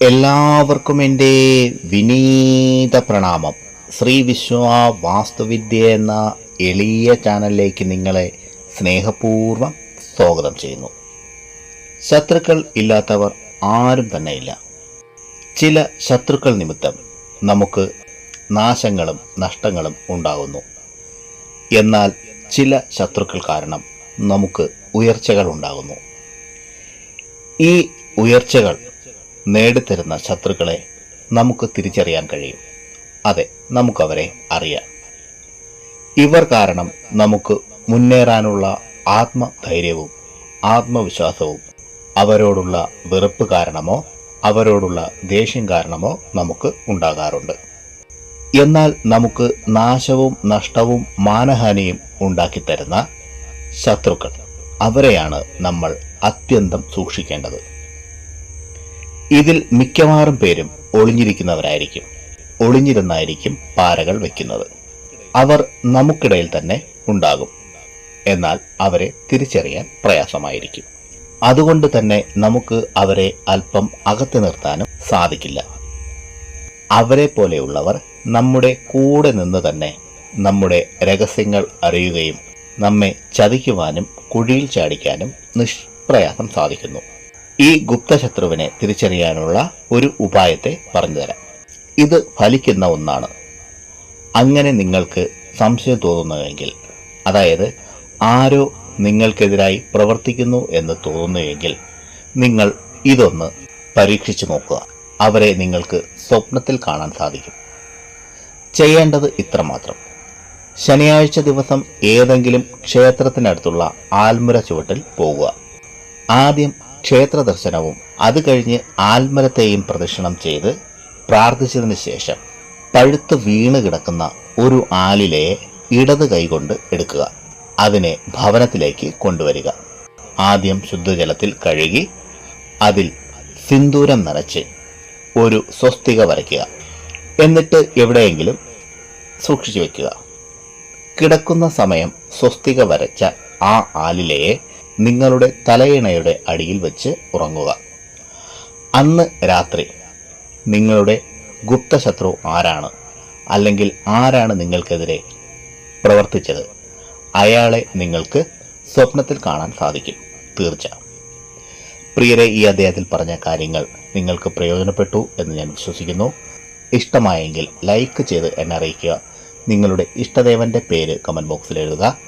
എല്ലാവർക്കും എന്റെ വിനീത പ്രണാമം. ശ്രീ വിശ്വ വാസ്തുവിദ്യ എന്ന എളിയ ചാനലിലേക്ക് നിങ്ങളെ സ്നേഹപൂർവം സ്വാഗതം ചെയ്യുന്നു. ശത്രുക്കൾ ഇല്ലാത്തവർ ആരും തന്നെ ഇല്ല ചില ശത്രുക്കൾ നിമിത്തം നമുക്ക് നാശങ്ങളും നഷ്ടങ്ങളും ഉണ്ടാകുന്നു. എന്നാൽ ചില ശത്രുക്കൾ കാരണം നമുക്ക് ഉയർച്ചകൾ ഉണ്ടാകുന്നു. ഈ ഉയർച്ചകൾ നേടിത്തരുന്ന ശത്രുക്കളെ നമുക്ക് തിരിച്ചറിയാൻ കഴിയും. അതെ നമുക്കവരെ അറിയാം. ഇവർ കാരണം നമുക്ക് മുന്നേറാനുള്ള ആത്മധൈര്യവും ആത്മവിശ്വാസവും അവരോടുള്ള വെറുപ്പ് കാരണമോ അവരോടുള്ള ദേഷ്യം കാരണമോ നമുക്ക് ഉണ്ടാകാറുണ്ട്. എന്നാൽ നമുക്ക് നാശവും നഷ്ടവും മാനഹാനിയും ഉണ്ടാക്കിത്തരുന്ന ശത്രുക്കൾ അവരെയാണ് നമ്മൾ അത്യന്തം സൂക്ഷിക്കേണ്ടത്. ഇതിൽ മിക്കവാറും പേരും ഒളിഞ്ഞിരിക്കുന്നവരായിരിക്കും. ഒളിഞ്ഞിരുന്നായിരിക്കും പാരകൾ വെക്കുന്നത്. അവർ നമുക്കിടയിൽ തന്നെ ഉണ്ടാകും. എന്നാൽ അവരെ തിരിച്ചറിയാൻ പ്രയാസമായിരിക്കും. അതുകൊണ്ട് തന്നെ നമുക്ക് അവരെ അല്പം അകത്ത് നിർത്താനും സാധിക്കില്ല. അവരെ പോലെയുള്ളവർ നമ്മുടെ കൂടെ നിന്ന് തന്നെ നമ്മുടെ രഹസ്യങ്ങൾ അറിയുകയും നമ്മെ ചതിക്കുവാനും കുഴിയിൽ ചാടിക്കാനും നിഷ്പ്രയാസം സാധിക്കുന്നു. ഈ ഗുപ്തശത്രുവിനെ തിരിച്ചറിയാനുള്ള ഒരു ഉപായത്തെ പറഞ്ഞുതരാം. ഇത് ഫലിക്കുന്ന ഒന്നാണ്. അങ്ങനെ നിങ്ങൾക്ക് സംശയം തോന്നുന്നുവെങ്കിൽ അതായത് ആരോ നിങ്ങൾക്കെതിരായി പ്രവർത്തിക്കുന്നു എന്ന് തോന്നുന്നുവെങ്കിൽ നിങ്ങൾ ഇതൊന്ന് പരീക്ഷിച്ചു നോക്കുക. അവരെ നിങ്ങൾക്ക് സ്വപ്നത്തിൽ കാണാൻ സാധിക്കും. ചെയ്യേണ്ടത് ഇത്രമാത്രം. ശനിയാഴ്ച ദിവസം ഏതെങ്കിലും ക്ഷേത്രത്തിനടുത്തുള്ള ആൽമുര ചുവട്ടിൽ പോകുക ആദ്യം ക്ഷേത്ര ദർശനവും അത് കഴിഞ്ഞ് ആൽമരത്തെയും പ്രദക്ഷിണം ചെയ്ത് പ്രാർത്ഥിച്ചതിന് ശേഷം പഴുത്ത് വീണ് കിടക്കുന്ന ഒരു ആലിലയെ ഇടത് കൈകൊണ്ട് എടുക്കുക. അതിനെ ഭവനത്തിലേക്ക് കൊണ്ടുവരിക. ആദ്യം ശുദ്ധജലത്തിൽ കഴുകി അതിൽ സിന്ദൂരം നിറച്ച് ഒരു സ്വസ്തിക വരയ്ക്കുക. എന്നിട്ട് എവിടെയെങ്കിലും സൂക്ഷിച്ചു വയ്ക്കുക കിടക്കുന്ന സമയം സ്വസ്തിക വരച്ച ആ ആലിലയെ നിങ്ങളുടെ തലയിണയുടെ അടിയിൽ വെച്ച് ഉറങ്ങുക. അന്ന് രാത്രി നിങ്ങളുടെ ഗുപ്തശത്രു ആരാണ്? അല്ലെങ്കിൽ ആരാണ് നിങ്ങൾക്കെതിരെ പ്രവർത്തിച്ചത്? അയാളെ നിങ്ങൾക്ക് സ്വപ്നത്തിൽ കാണാൻ സാധിക്കും തീർച്ച പ്രിയരെ ഈ അദ്ദേഹത്തിൽ പറഞ്ഞ കാര്യങ്ങൾ നിങ്ങൾക്ക് പ്രയോജനപ്പെട്ടു എന്ന് ഞാൻ വിശ്വസിക്കുന്നു. ഇഷ്ടമായെങ്കിൽ ലൈക്ക് ചെയ്ത് എന്നെ അറിയിക്കുക. നിങ്ങളുടെ ഇഷ്ടദേവന്റെ പേര് കമന്റ് ബോക്സിൽ എഴുതുക.